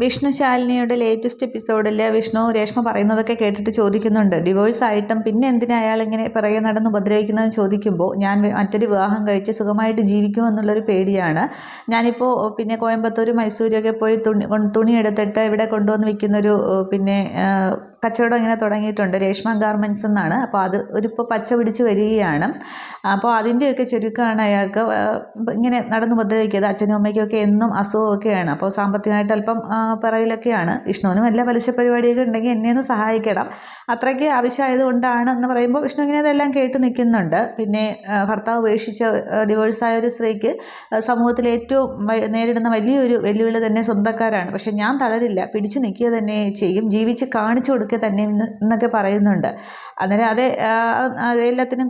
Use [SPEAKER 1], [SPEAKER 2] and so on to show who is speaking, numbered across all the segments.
[SPEAKER 1] Vishnu ശാലിനിയുടെ latest എപ്പിസോഡിൽ വിഷ്ണു രേഷ്മ പറയുന്നതൊക്കെ കേട്ടിട്ട് ചോദിക്കുന്നുണ്ട്. ഡിവോഴ്സ് ആയിട്ടും പിന്നെ എന്തിനാ അയാൾ ഇങ്ങനെ പിറകെ നടന്ന് ഉപദ്രവിക്കുന്നതെന്ന് ചോദിക്കുമ്പോൾ ഞാൻ മറ്റൊരു വിവാഹം കഴിച്ച് സുഖമായിട്ട് ജീവിക്കുമോ എന്നുള്ളൊരു പേടിയാണ്. ഞാനിപ്പോൾ പിന്നെ കോയമ്പത്തൂർ മൈസൂരൊക്കെ പോയി തുണി തുണി എടുത്തിട്ട് ഇവിടെ കൊണ്ടുവന്ന് വിൽക്കുന്നൊരു പിന്നെ കച്ചവടം ഇങ്ങനെ തുടങ്ങിയിട്ടുണ്ട്. രേഷ്മ ഗാർമെന്റ്സ് എന്നാണ്. അപ്പോൾ അത് ഒരു ഇപ്പോൾ പച്ച പിടിച്ച് വരികയാണ്. അപ്പോൾ അതിന്റെയൊക്കെ ചുരുക്കമാണ് അയാൾക്ക് ഇങ്ങനെ നടന്നു പദ്ധതിക്കത് അച്ഛനും അമ്മയ്ക്കൊക്കെ എന്നും അസുഖമൊക്കെയാണ്. അപ്പോൾ സാമ്പത്തികമായിട്ട് അല്പം പിറയിലൊക്കെയാണ് വിഷ്ണുവിനും വല്ല പലിശ പരിപാടിയൊക്കെ ഉണ്ടെങ്കിൽ എന്നെ ഒന്ന് സഹായിക്കണം. അത്രയ്ക്ക് ആവശ്യമായത് കൊണ്ടാണ് എന്ന് പറയുമ്പോൾ വിഷ്ണു ഇങ്ങനെ അതെല്ലാം കേട്ട് നിൽക്കുന്നുണ്ട്. പിന്നെ ഭർത്താവ് ഉപേക്ഷിച്ച ഡിവോഴ്സായ ഒരു സ്ത്രീക്ക് സമൂഹത്തിൽ ഏറ്റവും നേരിടുന്ന വലിയൊരു വെല്ലുവിളി തന്നെ സ്വന്തക്കാരാണ്. പക്ഷേ ഞാൻ തളരില്ല. പിടിച്ചു നിൽക്കുക തന്നെ ചെയ്യും. ജീവിച്ച് കാണിച്ചു തന്നെ എന്ന് എന്നൊക്കെ പറയുന്നുണ്ട്. അന്നേരം അത് എല്ലാത്തിനും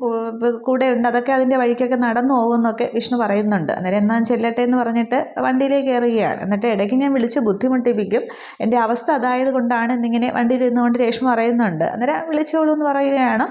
[SPEAKER 1] കൂടെ ഉണ്ട് അതൊക്കെ അതിന്റെ വഴിക്കൊക്കെ നടന്നു പോകുമെന്നൊക്കെ വിഷ്ണു പറയുന്നുണ്ട്. അന്നേരം എന്നാൽ ചെല്ലട്ടെ എന്ന് പറഞ്ഞിട്ട് വണ്ടിയിലേക്ക് കയറുകയാണ്. എന്നിട്ട് ഇടയ്ക്ക് ഞാൻ വിളിച്ച് ബുദ്ധിമുട്ടിപ്പിക്കും. എന്റെ അവസ്ഥ അതായത് കൊണ്ടാണ് എന്നിങ്ങനെ വണ്ടിയിൽ ഇരുന്നുകൊണ്ട് രേഷ്മ പറയുന്നുണ്ട്. അന്നേരം വിളിച്ചോളൂ എന്ന് പറയുകയാണ്.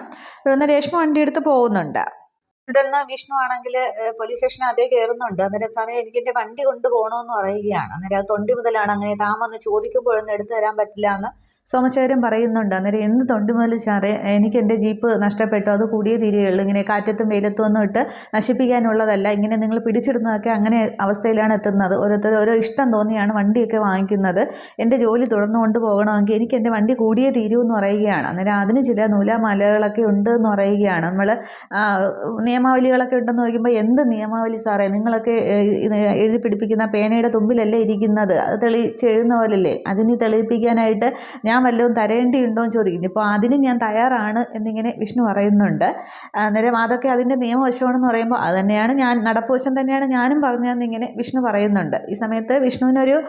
[SPEAKER 1] തുടർന്ന് രേഷ്മ വണ്ടിയെടുത്ത് പോകുന്നുണ്ട്. തുടർന്ന് വിഷ്ണു ആണെങ്കിൽ പോലീസ് സ്റ്റേഷനിൽ അതേ കയറുന്നുണ്ട്. അന്നേരം സാറേ എനിക്ക് എന്റെ വണ്ടി കൊണ്ടുപോകണമെന്ന് പറയുകയാണ്. അന്നേരം അത് തൊണ്ടി മുതലാണ്. അങ്ങനെ താൻ ചോദിക്കുമ്പോഴൊന്നും എടുത്തു തരാൻ പറ്റില്ല എന്ന് സോമശേഖരൻ പറയുന്നുണ്ട് അന്നേരം എന്ത് തൊണ്ട് മുതൽ സാറേ എനിക്ക് എന്റെ ജീപ്പ് നഷ്ടപ്പെട്ടു. അത് കൂടിയേ തീരുകയുള്ളൂ. ഇങ്ങനെ കാറ്റത്തും വെയിലത്തും ഒന്നും ഇട്ട് നശിപ്പിക്കാനുള്ളതല്ല. ഇങ്ങനെ നിങ്ങൾ പിടിച്ചിടുന്നതൊക്കെ അങ്ങനെ അവസ്ഥയിലാണ് എത്തുന്നത്. ഓരോരുത്തർ ഓരോ ഇഷ്ടം തോന്നിയാണ് വണ്ടിയൊക്കെ വാങ്ങിക്കുന്നത്. എന്റെ ജോലി തുടർന്നു കൊണ്ട് പോകണമെങ്കിൽ എനിക്ക് എന്റെ വണ്ടി കൂടിയേ തീരൂ എന്ന് പറയുകയാണ്. അന്നേരം അതിന് ചില നൂലാമലകളൊക്കെ ഉണ്ട് എന്ന് പറയുകയാണ്. നമ്മൾ നിയമാവലികളൊക്കെ ഉണ്ടെന്ന് നോക്കുമ്പോൾ എന്ത് നിയമാവലി സാറേ? നിങ്ങളൊക്കെ എഴുതി പിടിപ്പിക്കുന്ന പേനയുടെ തുമ്പിലല്ലേ ഇരിക്കുന്നത്? അത് തെളിയിച്ച് എഴുതുന്ന പോലല്ലേ? അതിന് തെളിയിപ്പിക്കാനായിട്ട് ഞാൻ വല്ലതും തരേണ്ടിയുണ്ടോ എന്ന് ചോദിക്കുന്നു. ഇപ്പോൾ അതിന് ഞാൻ തയ്യാറാണ് എന്നിങ്ങനെ വിഷ്ണു പറയുന്നുണ്ട്. അന്നേരം അതൊക്കെ അതിന്റെ നിയമവശമാണെന്ന് പറയുമ്പോൾ അത് തന്നെയാണ് ഞാൻ നടപ്പുവശം തന്നെയാണ് ഞാനും പറഞ്ഞതെന്നിങ്ങനെ വിഷ്ണു പറയുന്നുണ്ട്. ഈ സമയത്ത് വിഷ്ണുവിനൊരു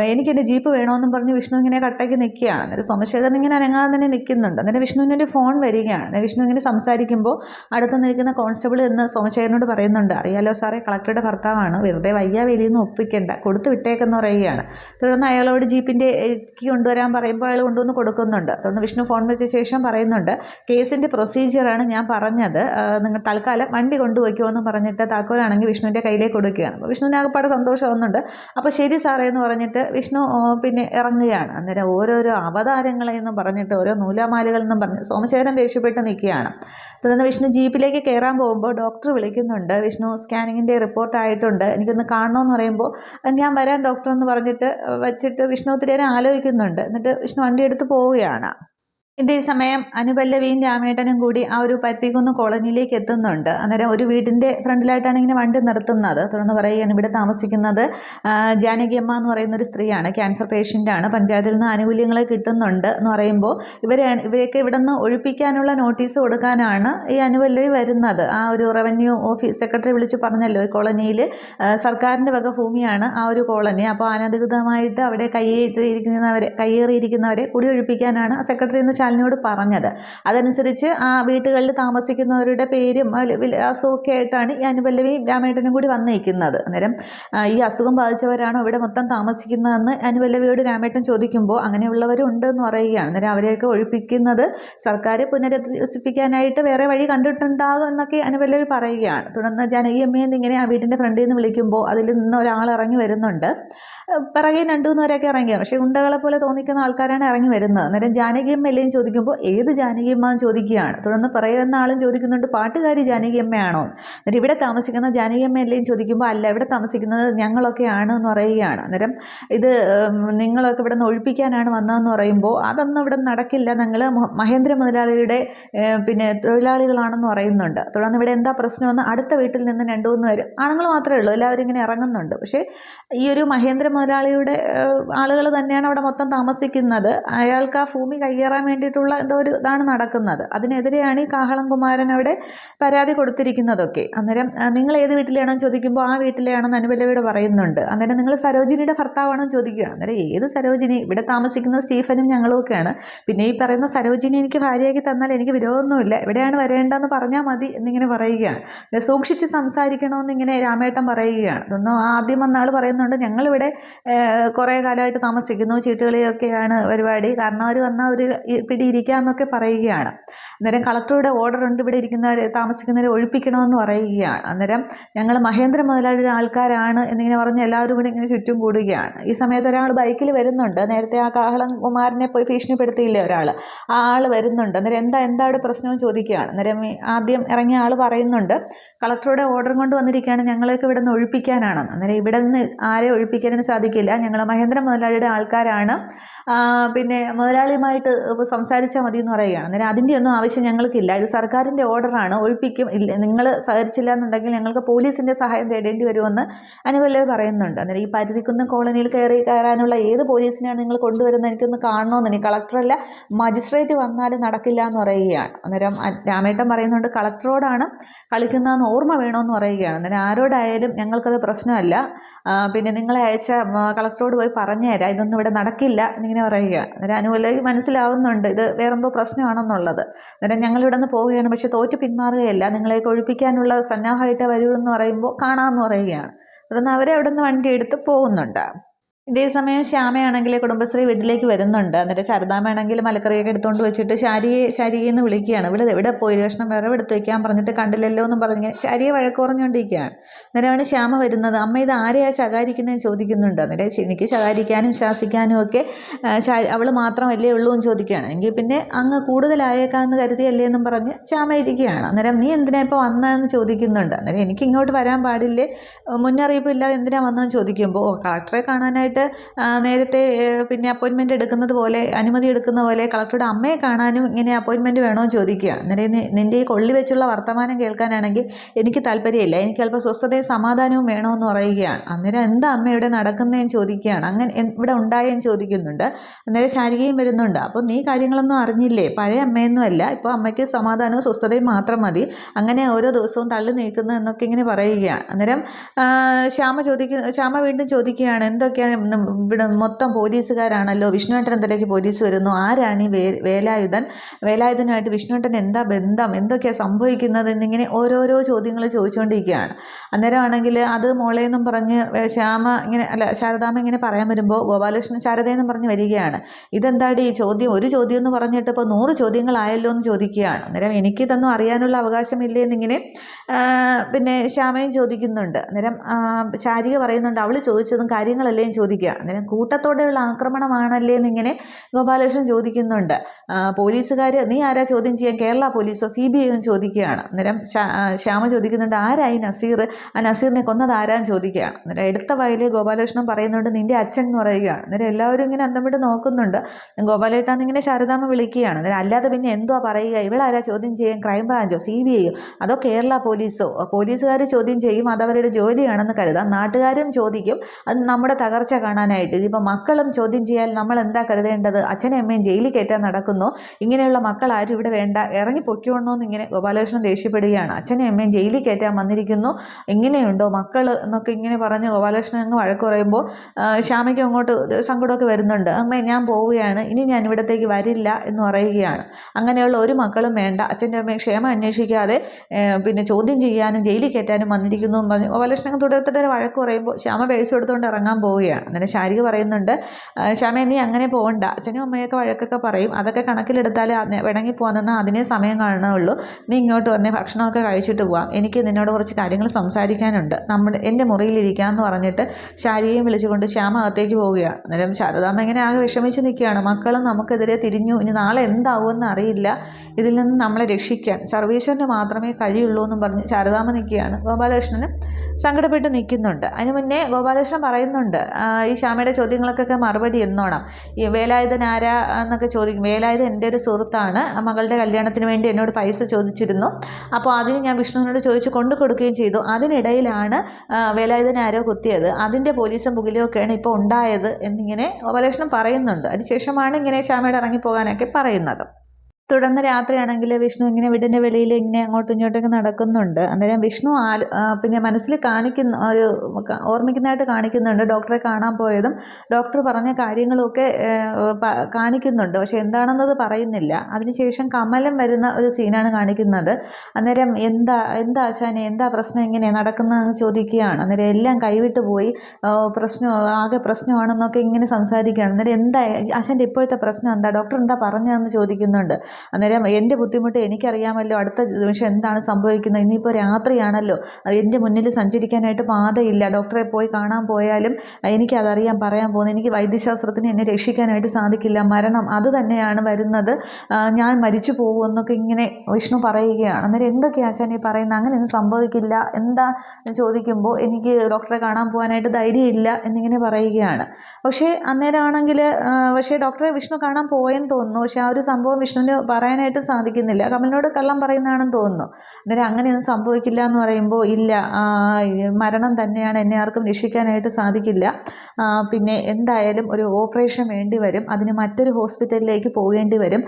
[SPEAKER 1] എനിക്കെന്റെ ജീപ്പ് വേണമെന്നും പറഞ്ഞ് വിഷ്ണു ഇങ്ങനെ കട്ടയ്ക്ക് നിൽക്കുകയാണ്. അന്നേരം സോമശേഖരൻ ഇങ്ങനെ അനങ്ങാതെ തന്നെ നിൽക്കുന്നുണ്ട്. അന്നേരം വിഷ്ണുവിനൊരു ഫോൺ വരികയാണ്. വിഷ്ണു ഇങ്ങനെ സംസാരിക്കുമ്പോൾ അടുത്ത് നിൽക്കുന്ന കോൺസ്റ്റബിൾ എന്ന് സോമശേഖരനോട് പറയുന്നുണ്ട്. അറിയാലോ സാറേ കളക്ടറുടെ ഭർത്താവാണ്. വെറുതെ വയ്യ ഒപ്പിക്കേണ്ട. കൊടുത്തു വിട്ടേക്കെന്ന് പറയുകയാണ്. തുടർന്ന് അയാളോട് ജീപ്പിന്റെ കൊണ്ടുവരാൻ പറയുമ്പോൾ അയാൾ കൊണ്ടുവന്ന് കൊടുക്കുന്നുണ്ട്. അതുകൊണ്ട് വിഷ്ണു ഫോൺ വിളിച്ച ശേഷം പറയുന്നുണ്ട് കേസിന്റെ പ്രൊസീജിയറാണ് ഞാൻ പറഞ്ഞത്. നിങ്ങൾ തൽക്കാലം വണ്ടി കൊണ്ടുപോയിക്കോ എന്ന് പറഞ്ഞിട്ട് താക്കോലാണെങ്കിൽ വിഷ്ണുവിന്റെ കയ്യിലേക്ക് കൊടുക്കുകയാണ്. അപ്പോൾ വിഷ്ണുവിന് ആകപ്പാടെ സന്തോഷമാവുന്നുണ്ട്. അപ്പോൾ ശരി സാറേ എന്ന് പറഞ്ഞിട്ട് വിഷ്ണു പിന്നെ ഇറങ്ങുകയാണ്. അന്നേരം ഓരോരോ അവതാരങ്ങളെന്നും പറഞ്ഞിട്ട് ഓരോ നൂലാമാലകളെന്നും പറഞ്ഞ് സോമശേഖരൻ ദേഷ്യപ്പെട്ട് നിൽക്കുകയാണ്. തുടർന്ന് വിഷ്ണു ജീപ്പിലേക്ക് കയറാൻ പോകുമ്പോൾ ഡോക്ടർ വിളിക്കുന്നുണ്ട് വിഷ്ണു സ്കാനിങ്ങിന്റെ റിപ്പോർട്ട് ആയിട്ടുണ്ട്. എനിക്കൊന്ന് കാണണമെന്ന് പറയുമ്പോൾ ഞാൻ വരാൻ ഡോക്ടർ എന്ന് പറഞ്ഞിട്ട് വെച്ചിട്ട് വിഷ്ണു ഒത്തിരി ആലോചിക്കുന്നുണ്ട്. എന്നിട്ട് വിഷ്ണു വണ്ടി എടുത്ത് പോവുകയാണ്. ഇതേ സമയം അനുപല്ലവിയും രാമേട്ടനും കൂടി ആ ഒരു പരുത്തിക്കുന്ന് കോളനിയിലേക്ക് എത്തുന്നുണ്ട്. അന്നേരം ഒരു വീടിന്റെ ഫ്രണ്ടിലായിട്ടാണ് ഇങ്ങനെ വണ്ടി നിർത്തുന്നത്. തുടർന്ന് പറയുകയാണ് ഇവിടെ താമസിക്കുന്നത് ജാനകിയമ്മ എന്ന് പറയുന്ന ഒരു സ്ത്രീയാണ്. ക്യാൻസർ പേഷ്യന്റാണ് പഞ്ചായത്തിൽ നിന്ന് ആനുകൂല്യങ്ങൾ കിട്ടുന്നുണ്ട് എന്ന് പറയുമ്പോൾ ഇവരെ ഇവരെയൊക്കെ ഇവിടെ നിന്ന് ഒഴിപ്പിക്കാനുള്ള നോട്ടീസ് കൊടുക്കാനാണ് ഈ അനുപല്ലവി വരുന്നത്. ആ ഒരു റവന്യൂ ഓഫീസ് സെക്രട്ടറി വിളിച്ച് പറഞ്ഞല്ലോ ഈ കോളനിയിൽ സർക്കാരിന്റെ വക ഭൂമിയാണ് ആ ഒരു കോളനി. അപ്പോൾ അനധികൃതമായിട്ട് അവിടെ കയ്യേറിയിരിക്കുന്നവരെ കയ്യേറിയിരിക്കുന്നവരെ കുടിയൊഴിപ്പിക്കാനാണ് സെക്രട്ടറി എന്ന് ശാലിനിയോട് പറഞ്ഞത്. അതനുസരിച്ച് ആ വീട്ടുകളിൽ താമസിക്കുന്നവരുടെ പേരും വിലാസമൊക്കെ ആയിട്ടാണ് ഈ അനുപല്ലവിയും രാമേട്ടനും കൂടി വന്നിരിക്കുന്നത് അന്നേരം ഈ അസുഖം ബാധിച്ചവരാണോ ഇവിടെ മൊത്തം താമസിക്കുന്നതെന്ന് അനുപല്ലവിയോട് രാമേട്ടൻ ചോദിക്കുമ്പോൾ അങ്ങനെയുള്ളവരുണ്ട് എന്ന് പറയുകയാണ്. അന്നേരം അവരെയൊക്കെ ഒഴിപ്പിക്കുന്നത് സർക്കാർ പുനരധിവസിപ്പിക്കാനായിട്ട് വേറെ വഴി കണ്ടിട്ടുണ്ടാകും എന്നൊക്കെ അനുപല്ലവി പറയുകയാണ്. തുടർന്ന് ജനകീയമ്മയെന്ന് ഇങ്ങനെ ആ വീടിന്റെ ഫ്രണ്ടിൽ നിന്ന് വിളിക്കുമ്പോൾ അതിൽ നിന്ന് ഒരാൾ ഇറങ്ങി വരുന്നുണ്ട്. പിറകെ രണ്ടു മൂന്നുപേരൊക്കെ ഇറങ്ങിയാണ് പക്ഷേ ഉണ്ടകളെ പോലെ തോന്നിക്കുന്ന ആൾക്കാരാണ് ഇറങ്ങി വരുന്നത്. അന്നേരം ജാനകിയമ്മ അല്ലേയും ചോദിക്കുമ്പോൾ ഏത് ജാനകിയമ്മ ചോദിക്കുകയാണ്. തുടർന്ന് പറയുന്ന ആളും ചോദിക്കുന്നുണ്ട് പാട്ടുകാരി ജാനകിയമ്മയാണോ എന്നിട്ട് ഇവിടെ താമസിക്കുന്ന ജാനകിയമ്മ അല്ലേയും ചോദിക്കുമ്പോൾ അല്ല ഇവിടെ താമസിക്കുന്നത് ഞങ്ങളൊക്കെയാണ് എന്ന് പറയുകയാണ്. അന്നേരം ഇത് നിങ്ങളൊക്കെ ഇവിടെ നിന്ന് ഒഴിപ്പിക്കാനാണ് വന്നതെന്ന് പറയുമ്പോൾ അതൊന്നും ഇവിടെ നടക്കില്ല. ഞങ്ങൾ മഹേന്ദ്ര മുതലാളിയുടെ പിന്നെ തൊഴിലാളികളാണെന്ന് പറയുന്നുണ്ട്. തുടർന്ന് ഇവിടെ എന്താ പ്രശ്നമെന്ന് അടുത്ത വീട്ടിൽ നിന്ന് രണ്ടു മൂന്ന് പേര് ആണുങ്ങൾ മാത്രമേ ഉള്ളൂ. എല്ലാവരും ഇങ്ങനെ ഇറങ്ങുന്നുണ്ട്. പക്ഷേ ഈ ഒരു മഹേന്ദ്ര മുതലാളിയുടെ ആളുകൾ തന്നെയാണ് അവിടെ മൊത്തം താമസിക്കുന്നത്. അയാൾക്ക് ആ ഭൂമി കയ്യേറാൻ വേണ്ടിയിട്ടുള്ള എന്തോ ഒരു ഇതാണ് നടക്കുന്നത്. അതിനെതിരെയാണ് ഈ കാഹളം കുമാരൻ അവിടെ പരാതി കൊടുത്തിരിക്കുന്നതൊക്കെ. അന്നേരം നിങ്ങൾ ഏത് വീട്ടിലാണെന്ന് ചോദിക്കുമ്പോൾ ആ വീട്ടിലെയാണെന്ന് അനുപല്ലവിയുടെ പറയുന്നുണ്ട്. അന്നേരം നിങ്ങൾ സരോജിനിയുടെ ഭർത്താവാണെന്ന് ചോദിക്കുകയാണ്. അന്നേരം ഏത് സരോജിനി? ഇവിടെ താമസിക്കുന്ന സ്റ്റീഫനും ഞങ്ങളുമൊക്കെയാണ് പിന്നെ ഈ പറയുന്ന സരോജിനി എനിക്ക് ഭാര്യയാക്കി തന്നാൽ എനിക്ക് വിരോധമൊന്നുമില്ല. എവിടെയാണ് വരേണ്ടതെന്ന് പറഞ്ഞാൽ മതി എന്നിങ്ങനെ പറയുകയാണ്. സൂക്ഷിച്ച് സംസാരിക്കണമെന്ന് ഇങ്ങനെ രാമേട്ടൻ പറയുകയാണ്. ഇതൊന്നും ആദ്യം വന്ന ആൾ പറയുന്നുണ്ട്. ഞങ്ങളിവിടെ കുറേ കാലമായിട്ട് താമസിക്കുന്നു. ചീട്ടുകളിയൊക്കെയാണ് പരിപാടി. കാരണം അവർ വന്ന ഒരു പിടിയിരിക്കുക എന്നൊക്കെ പറയുകയാണ്. അന്നേരം കളക്ടറുടെ ഓർഡർ ഉണ്ട് ഇവിടെ ഇരിക്കുന്നവർ താമസിക്കുന്നവരെ ഒഴിപ്പിക്കണമെന്ന് പറയുകയാണ്. അന്നേരം ഞങ്ങൾ മഹേന്ദ്ര മുതലാളിയുടെ ആൾക്കാരാണ് എന്നിങ്ങനെ പറഞ്ഞ് എല്ലാവരും കൂടി ഇങ്ങനെ ചുറ്റും കൂടുകയാണ്. ഈ സമയത്ത് ഒരാൾ ബൈക്കിൽ വരുന്നുണ്ട്. നേരത്തെ ആ കാഹളം കുമാരനെ പോയി ഭീഷണിപ്പെടുത്തിയില്ലേ ഒരാൾ ആ ആൾ വരുന്നുണ്ട്. അന്നേരം എന്താ എന്താ അവിടെ ചോദിക്കുകയാണ്. അന്നേരം ആദ്യം ഇറങ്ങിയ ആൾ പറയുന്നുണ്ട് കളക്ടറുടെ ഓർഡർ കൊണ്ട് വന്നിരിക്കുകയാണ് ഞങ്ങളൊക്കെ ഇവിടെ നിന്ന് ഒഴിപ്പിക്കാനാണ് അന്നേരം ഇവിടെ നിന്ന് ആരെ ഒഴിപ്പിക്കാനും സാധിക്കില്ല. ഞങ്ങൾ മഹേന്ദ്ര മുതലാളിയുടെ ആൾക്കാരാണ്. പിന്നെ മുതലാളിയുമായിട്ട് സംസാരിച്ചാൽ മതി എന്ന് പറയുകയാണ്. അന്നേരം അതിന്റെ ഒന്നും ആവശ്യം ഞങ്ങൾക്കില്ല. ഇത് സർക്കാരിന്റെ ഓർഡറാണ് ഒഴിപ്പിക്കും. ഇല്ല നിങ്ങൾ സഹകരിച്ചില്ല എന്നുണ്ടെങ്കിൽ ഞങ്ങൾക്ക് പോലീസിന്റെ സഹായം തേടേണ്ടി വരുമെന്ന് അനുവല്ലവ് പറയുന്നുണ്ട്. അന്നേരം ഈ പരിധിക്കുന്ന കോളനിയിൽ കയറി കയറാനുള്ള ഏത് പോലീസിനെയാണ് നിങ്ങൾ കൊണ്ടുവരുന്നത് എനിക്കൊന്ന് കാണണമെന്ന് ഇനി കളക്ടറല്ല മജിസ്ട്രേറ്റ് വന്നാലും നടക്കില്ല എന്ന് പറയുകയാണ്. അന്നേരം രാമേട്ടൻ പറയുന്നുണ്ട് കളക്ടറോടാണ് കളിക്കുന്നതെന്ന് ഓർമ്മ വേണമെന്ന് പറയുകയാണ്. അന്നേരം ആരോടായാലും ഞങ്ങൾക്കത് പ്രശ്നമല്ല. പിന്നെ നിങ്ങളെ അയച്ച കളക്ടറോട് പോയി പറഞ്ഞു തരാം ഇതൊന്നും ഇവിടെ നടക്കില്ല എന്നിങ്ങനെ പറയുകയാണ് അന്നേരം അനുവല്ലയ്ക്ക് മനസ്സിലാവുന്നുണ്ട്. ഇത് വേറെന്തോ പ്രശ്നമാണെന്നുള്ളത്. അന്നേരം ഞങ്ങൾ ഇവിടെ നിന്ന് പോവുകയാണ്. പക്ഷേ തോറ്റു പിന്മാറുകയല്ല. നിങ്ങളെ ഒഴിപ്പിക്കാനുള്ള സന്നാഹമായിട്ട് വരൂ എന്ന് പറയുമ്പോൾ കാണാമെന്ന് പറയുകയാണ്. തുടർന്ന് അവരെ അവിടെ നിന്ന് വണ്ടി എടുത്ത് പോകുന്നുണ്ട്. ഇതേസമയം ശ്യാമയാണെങ്കിൽ കുടുംബശ്രീ വീട്ടിലേക്ക് വരുന്നുണ്ട്. എന്നിട്ട് ശാരദാമ്മയാണെങ്കിൽ മലക്കറിയൊക്കെ എടുത്തുകൊണ്ട് വെച്ചിട്ട് ശാരിയെ ശാരികയെ എന്ന് വിളിക്കുകയാണ്. ഇവിടെ എവിടെ പോയി? ഭക്ഷണം വേറെ എടുത്ത് വെക്കാൻ പറഞ്ഞിട്ട് കണ്ടില്ലല്ലോ എന്നും പറഞ്ഞ് ശാരിയെ വഴക്കുറഞ്ഞുകൊണ്ടിരിക്കുകയാണ് അന്നേരമാണ് ശ്യാമ വരുന്നത്. അമ്മ ഇത് ആരെയാ ശകാരിക്കുന്നതെന്ന് ചോദിക്കുന്നുണ്ട്? എന്നിട്ട് എനിക്ക് ശകാരിക്കാനും ശാസിക്കാനും ഒക്കെ അവൾ മാത്രമല്ലേ ഉള്ളൂ എന്ന് ചോദിക്കുകയാണ്. എങ്കിൽ പിന്നെ അങ്ങ് കൂടുതലായേക്കാമെന്ന് കരുതിയല്ലേ എന്നും പറഞ്ഞ് ശ്യാമ ഇരിക്കുകയാണ്. അന്നേരം നീ എന്തിനാ ഇപ്പോൾ വന്നതെന്ന് ചോദിക്കുന്നുണ്ട്? അന്നേരം എനിക്ക് ഇങ്ങോട്ട് വരാൻ പാടില്ലേ? മുന്നറിയിപ്പില്ലാതെ എന്തിനാ വന്നതെന്ന് ചോദിക്കുമ്പോൾ കളക്ടറെ കാണാനായിട്ട് ആ, നേരത്തെ പിന്നെ അപ്പോയിൻമെന്റ് എടുക്കുന്നത് പോലെ അനുമതി എടുക്കുന്ന പോലെ കളക്ടറുടെ അമ്മയെ കാണാനും ഇങ്ങനെ അപ്പോയിൻമെന്റ് വേണോ ചോദിക്കുക അന്നേരം നിന്റെ ഈ കൊള്ളി വെച്ചുള്ള വർത്തമാനം കേൾക്കാനാണെങ്കിൽ എനിക്ക് താല്പര്യമില്ല. എനിക്ക് അല്പം സ്വസ്ഥതയും സമാധാനവും വേണമെന്ന് പറയുകയാണ്. അന്നേരം എന്താ അമ്മ ഇവിടെ നടക്കുന്നതെന്ന് ചോദിക്കുകയാണ്. അങ്ങനെ ഇവിടെ ഉണ്ടായെന്ന് ചോദിക്കുന്നുണ്ട്. അന്നേരം ശാരികയും വരുന്നുണ്ട്. അപ്പോൾ നീ കാര്യങ്ങളൊന്നും അറിഞ്ഞില്ലേ? പഴയ അമ്മയൊന്നും അല്ല. ഇപ്പോൾ അമ്മയ്ക്ക് സമാധാനവും സ്വസ്ഥതയും മാത്രം മതി. അങ്ങനെ ഓരോ ദിവസവും തള്ളി നീക്കുന്നു എന്നൊക്കെ ഇങ്ങനെ പറയുകയാണ്. അന്നേരം ശ്യാമ ചോദിക്കുന്ന ശ്യാമ വീണ്ടും ചോദിക്കുകയാണ് എന്തൊക്കെയാണ് ഇവിടെ മൊത്തം പോലീസുകാരാണല്ലോ. വിഷ്ണുവേട്ടൻ എന്തിലേക്ക് പോലീസ് വരുന്നു? ആരാണ് ഈ വേ വേലായുധൻ? വേലായുധനുമായിട്ട് വിഷ്ണുവേട്ടൻ എന്താ ബന്ധം? എന്തൊക്കെയാണ് സംഭവിക്കുന്നത്? എന്നിങ്ങനെ ഓരോരോ ചോദ്യങ്ങൾ ചോദിച്ചുകൊണ്ടിരിക്കുകയാണ്. അന്നേരമാണെങ്കിൽ അത് മോളേന്നും പറഞ്ഞ് ശ്യാമ ഇങ്ങനെ അല്ല ശാരദാമ്മ ഇങ്ങനെ പറയാൻ വരുമ്പോൾ ഗോപാലകൃഷ്ണൻ ശാരദയെന്നും പറഞ്ഞ് വരികയാണ്. ഇതെന്താടി ഈ ചോദ്യം? ഒരു ചോദ്യം എന്ന് പറഞ്ഞിട്ട് ഇപ്പോൾ നൂറ് ചോദ്യങ്ങളായല്ലോ എന്ന് ചോദിക്കുകയാണ്. അന്നേരം എനിക്ക് ഇതൊന്നും അറിയാനുള്ള അവകാശമില്ലേ എന്നിങ്ങനെ പിന്നെ ശ്യാമയും ചോദിക്കുന്നുണ്ട്. അന്നേരം ശാരിക പറയുന്നുണ്ട്. അവൾ ചോദിച്ചതും കാര്യങ്ങളല്ലേ എന്ന് ചോദിക്കുകയാണ് അന്നേരം കൂട്ടത്തോടെയുള്ള ആക്രമണമാണല്ലേ എന്നിങ്ങനെ ഗോപാലകൃഷ്ണൻ ചോദിക്കുന്നുണ്ട്. പോലീസുകാർ നീ ആരാ ചോദ്യം ചെയ്യാൻ? കേരള പോലീസോ? സി ബി ഐ ചോദിക്കുകയാണ്. അന്നേരം ശ്യാ- ശ്യാമ ചോദിക്കുന്നുണ്ട് ആരായി നസീർ? ആ നസീറിനെ കൊന്നത് ആരാന്ന് ചോദിക്കുകയാണ്. അന്നേരം എടുത്ത വയലിൽ ഗോപാലകൃഷ്ണൻ പറയുന്നുണ്ട് നിന്റെ അച്ഛൻ എന്ന് പറയുകയാണ്. അന്നേരം എല്ലാവരും ഇങ്ങനെ അന്തം വിട്ട് നോക്കുന്നുണ്ട്. ഗോപാലേട്ടാന്ന് ഇങ്ങനെ ശാരദാമ്മ വിളിക്കുകയാണ്. അന്നേരം അല്ലാതെ പിന്നെ എന്തോ പറയുക? ഇവളാരാ ചോദ്യം ചെയ്യാൻ? ക്രൈം ബ്രാഞ്ചോ സി ബി ഐയോ? അതോ കേരള പോലീസോ? പോലീസുകാർ ചോദ്യം ചെയ്യും അതവരുടെ ജോലിയാണെന്ന് കരുതാം നാട്ടുകാരും ചോദിക്കും അത് നമ്മുടെ തകർച്ച കാണാനായിട്ട്. ഇതിപ്പോൾ മക്കളും ചോദ്യം ചെയ്യാൻ നമ്മൾ എന്താ കരുതേണ്ടത്? അച്ഛനും അമ്മയും ജയിലിൽ കയറ്റാൻ നടക്കുന്നു. ഇങ്ങനെയുള്ള മക്കൾ ആരും ഇവിടെ വേണ്ട. ഇറങ്ങി പൊയ്ക്കോണമെന്ന് ഇങ്ങനെ ഗോപാലകൃഷ്ണൻ ദേഷ്യപ്പെടുകയാണ്. അച്ഛനും അമ്മയും ജയിലിൽ കയറ്റാൻ വന്നിരിക്കുന്നു. ഇങ്ങനെയുണ്ടോ മക്കൾ എന്നൊക്കെ ഇങ്ങനെ പറഞ്ഞ് ഗോപാലകൃഷ്ണൻ അങ്ങ് വഴക്ക് പറയുമ്പോൾ ശ്യാമയ്ക്ക് അങ്ങോട്ട് സങ്കടമൊക്കെ വരുന്നുണ്ട്. അമ്മേ ഞാൻ പോവുകയാണ്. ഇനി ഞാൻ ഇവിടത്തേക്ക് വരില്ല എന്ന് പറയുകയാണ്. അങ്ങനെയുള്ള ഒരു മക്കളും വേണ്ട. അച്ഛന്റെ അമ്മയെ ക്ഷേമം അന്വേഷിക്കാതെ പിന്നെ ചോദ്യം ചെയ്യാനും ജയിലിൽ കയറ്റാനും വന്നിരിക്കുന്നു എന്ന് പറഞ്ഞ് ഗോപാലകൃഷ്ണൻ തുടർത്തിട്ട് വഴക്ക് പറയുമ്പോൾ ശ്യാമ പേഴ്സ് എടുത്തുകൊണ്ട് ഇറങ്ങാൻ പോവുകയാണ്. അന്നേരം ശാരിക പറയുന്നുണ്ട്. ശ്യാമ നീ അങ്ങനെ പോകണ്ട അച്ഛനും അമ്മയൊക്കെ വഴക്കൊക്കെ പറയും. അതൊക്കെ കണക്കിലെടുത്താൽ വേണമെങ്കിൽ പോകുന്ന അതിനേ സമയം കാണുന്നുള്ളൂ. നീ ഇങ്ങോട്ട് വന്നേ ഭക്ഷണമൊക്കെ കഴിച്ചിട്ട് പോവാം. എനിക്ക് നിന്നോട് കുറച്ച് കാര്യങ്ങൾ സംസാരിക്കാനുണ്ട്. നമ്മുടെ എന്റെ മുറിയിലിരിക്കാമെന്ന് പറഞ്ഞിട്ട് ശാരികയും വിളിച്ചുകൊണ്ട് ശ്യാമ അകത്തേക്ക് പോവുകയാണ് അന്നേരം ശാരദാമ്മ ഇങ്ങനെ ആകെ വിഷമിച്ച് നിൽക്കുകയാണ്. മക്കളും നമുക്കെതിരെ തിരിഞ്ഞു. ഇനി നാളെ എന്താവുമെന്ന് അറിയില്ല. ഇതിൽ നിന്ന് നമ്മളെ രക്ഷിക്കാൻ സർവീശ്വരന് മാത്രമേ കഴിയുള്ളൂ എന്നും പറഞ്ഞ് ശാരദാമ്മ നിൽക്കുകയാണ്. ഗോപാലകൃഷ്ണനും സങ്കടപ്പെട്ട് നിൽക്കുന്നുണ്ട്. അതിന് മുന്നേ ഗോപാലകൃഷ്ണൻ പറയുന്നുണ്ട് ഈ ശ്യാമയുടെ ചോദ്യങ്ങൾക്കൊക്കെ മറുപടി എന്നോണം. ഈ വേലായുധൻ ആരാ എന്നൊക്കെ ചോദിക്കും വേലായുധൻ എന്റെ ഒരു സുഹൃത്താണ്. മകളുടെ കല്യാണത്തിന് വേണ്ടി എന്നോട് പൈസ ചോദിച്ചിരുന്നു. അപ്പോൾ അതിന് ഞാൻ വിഷ്ണുവിനോട് ചോദിച്ച് കൊണ്ടു കൊടുക്കുകയും ചെയ്തു. അതിനിടയിലാണ് വേലായുധൻ ആരോ കുത്തിയത്. അതിന്റെ പോലീസും പുകിലുമൊക്കെയാണ് ഇപ്പോൾ ഉണ്ടായത് എന്നിങ്ങനെ ഉപലേഷണം പറയുന്നുണ്ട്. അതിനുശേഷമാണ് ഇങ്ങനെ ശ്യാമയുടെ ഇറങ്ങിപ്പോകാനൊക്കെ പറയുന്നത്. തുടർന്ന് രാത്രിയാണെങ്കിൽ വിഷ്ണു ഇങ്ങനെ വീടിന്റെ വെളിയിൽ ഇങ്ങനെ അങ്ങോട്ടും ഇങ്ങോട്ടൊക്കെ നടക്കുന്നുണ്ട്. അന്നേരം വിഷ്ണു ആൽ പിന്നെ മനസ്സിൽ കാണിക്കുന്ന ഒരു ഓർമ്മിക്കുന്നതായിട്ട് കാണിക്കുന്നുണ്ട്. ഡോക്ടറെ കാണാൻ പോയതും ഡോക്ടർ പറഞ്ഞ കാര്യങ്ങളൊക്കെ കാണിക്കുന്നുണ്ട്. പക്ഷേ എന്താണെന്നത് പറയുന്നില്ല. അതിനുശേഷം കമലം വരുന്ന ഒരു സീനാണ് കാണിക്കുന്നത്. അന്നേരം എന്താ എന്താ ആശാനെ എന്താ പ്രശ്നം ഇങ്ങനെ നടക്കുന്നതെന്ന് ചോദിക്കുകയാണ്. അന്നേരം എല്ലാം കൈവിട്ട് പോയി പ്രശ്നം ആകെ പ്രശ്നമാണെന്നൊക്കെ ഇങ്ങനെ സംസാരിക്കുകയാണ്. അന്നേരം എന്താ ആശാന്റെ ഇപ്പോഴത്തെ പ്രശ്നം എന്താ? ഡോക്ടർ എന്താ പറഞ്ഞതെന്ന് ചോദിക്കുന്നുണ്ട്. അന്നേരം എന്റെ ബുദ്ധിമുട്ട് എനിക്കറിയാമല്ലോ അടുത്ത നിമിഷം എന്താണ് സംഭവിക്കുന്നത്? ഇനിയിപ്പോൾ രാത്രിയാണല്ലോ. എന്റെ മുന്നിൽ സഞ്ചരിക്കാനായിട്ട് പാതയില്ല. ഡോക്ടറെ പോയി കാണാൻ പോയാലും എനിക്കതറിയാൻ പറയാൻ പോകുന്നത്. എനിക്ക് വൈദ്യശാസ്ത്രത്തിന് എന്നെ രക്ഷിക്കാനായിട്ട് സാധിക്കില്ല. മരണം അത് തന്നെയാണ് വരുന്നത്. ഞാൻ മരിച്ചു പോകുമെന്നൊക്കെ ഇങ്ങനെ വിഷ്ണു പറയുകയാണ്. അന്നേരം എന്തൊക്കെയാണ് ആശാൻ ഈ പറയുന്നത്? അങ്ങനെ ഒന്നും സംഭവിക്കില്ല. എന്താ ചോദിക്കുമ്പോൾ എനിക്ക് ഡോക്ടറെ കാണാൻ പോകാനായിട്ട് ധൈര്യമില്ല എന്നിങ്ങനെ പറയുകയാണ്. പക്ഷേ അന്നേരമാണെങ്കിൽ പക്ഷേ ഡോക്ടറെ വിഷ്ണു കാണാൻ പോയെന്ന് തോന്നുന്നു. പക്ഷേ ആ ഒരു സംഭവം വിഷ്ണുവിന് പറയാനായിട്ട് സാധിക്കുന്നില്ല. കമലിനോട് കള്ളം പറയുന്നതാണെന്ന് തോന്നുന്നു. അന്നേരം അങ്ങനെയൊന്നും സംഭവിക്കില്ല എന്ന് പറയുമ്പോൾ ഇല്ല. മരണം തന്നെയാണ് എന്നെ ആർക്കും രക്ഷിക്കാനായിട്ട് സാധിക്കില്ല. പിന്നെ എന്തായാലും ഒരു ഓപ്പറേഷൻ വേണ്ടി വരും. അതിന് മറ്റൊരു ഹോസ്പിറ്റലിലേക്ക് പോകേണ്ടി വരും.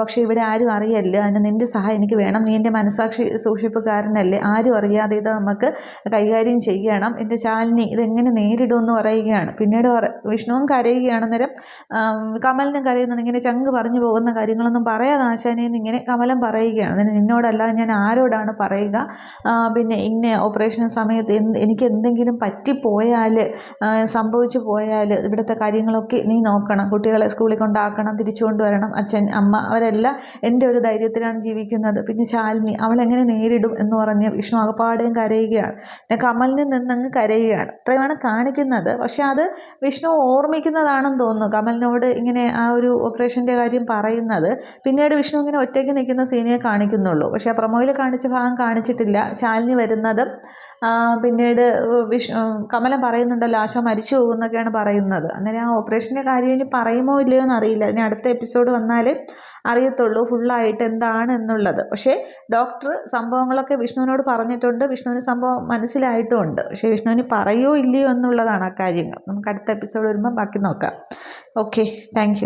[SPEAKER 1] പക്ഷേ ഇവിടെ ആരും അറിയല്ല. അതിന് നിന്റെ സഹായം എനിക്ക് വേണം. നീ എന്റെ മനസാക്ഷി സൂക്ഷിപ്പുകാരനല്ലേ. ആരും അറിയാതെ ഇത് നമുക്ക് കൈകാര്യം ചെയ്യണം. എന്റെ ശാലിനി ഇതെങ്ങനെ നേരിടുമെന്ന് പറയുകയാണ്. പിന്നീട് വിഷ്ണുവും കരയുകയാണ്. അന്നേരം കമലിനും കരയുന്നുണ്ടെങ്കിൽ ചങ്ക് പറഞ്ഞു പോകുന്ന കാര്യങ്ങളൊന്നും പറയാതെ ആശാനെന്ന് ഇങ്ങനെ കമലം പറയുകയാണ്. നിന്നോടല്ലാതെ ഞാൻ ആരോടാണ് പറയുക? പിന്നെ ഇന്ന ഓപ്പറേഷൻ സമയത്ത് എനിക്ക് എന്തെങ്കിലും പറ്റിപ്പോയാൽ സംഭവിച്ചു പോയാൽ ഇവിടുത്തെ കാര്യങ്ങളൊക്കെ നീ നോക്കണം. കുട്ടികളെ സ്കൂളിൽ കൊണ്ടാക്കണം തിരിച്ചു കൊണ്ടുവരണം അച്ഛൻ അമ്മ അവരെല്ലാം എന്റെ ഒരു ധൈര്യത്തിലാണ് ജീവിക്കുന്നത്. പിന്നെ ശാലിനി അവളെങ്ങനെ നേരിടും എന്ന് പറഞ്ഞ് വിഷ്ണു അകപ്പാടെയും കരയുകയാണ്. പിന്നെ കമലിൽ നിന്നങ്ങ് കരയുകയാണ്. ഇത്രയുമാണ് കാണിക്കുന്നത്. പക്ഷേ അത് വിഷ്ണു ഓർമ്മിക്കുന്നതാണെന്ന് തോന്നുന്നു. കമലിനോട് ഇങ്ങനെ ആ ഒരു ഓപ്പറേഷന്റെ കാര്യം പറയുന്നത്. പിന്നീട് വിഷ്ണു ഇങ്ങനെ ഒറ്റയ്ക്ക് നിൽക്കുന്ന സീനിയെ കാണിക്കുന്നുള്ളൂ. പക്ഷേ ആ പ്രൊമോയിൽ കാണിച്ച ഭാഗം കാണിച്ചിട്ടില്ല. ശാലിനി വരുന്നതും പിന്നീട് വിഷ് കമലം പറയുന്നുണ്ടല്ലോ ആശ മരിച്ചു പോകുന്നൊക്കെയാണ് പറയുന്നത്. അന്നേരം ആ ഓപ്പറേഷന്റെ കാര്യം ഇനി പറയുമോ ഇല്ലയോ എന്ന് അറിയില്ല ഇനി അടുത്ത എപ്പിസോഡ് വന്നാലേ അറിയത്തുള്ളൂ ഫുള്ളായിട്ട് എന്താണ് എന്നുള്ളത്. പക്ഷേ ഡോക്ടർ സംഭവങ്ങളൊക്കെ വിഷ്ണുവിനോട് പറഞ്ഞിട്ടുണ്ട്. വിഷ്ണുവിന് സംഭവം മനസ്സിലായിട്ടുമുണ്ട് പക്ഷേ വിഷ്ണുവിന് പറയോ ഇല്ലയോ എന്നുള്ളതാണ് ആ കാര്യങ്ങൾ. നമുക്ക് അടുത്ത എപ്പിസോഡ് വരുമ്പോൾ ബാക്കി നോക്കാം. Okay thank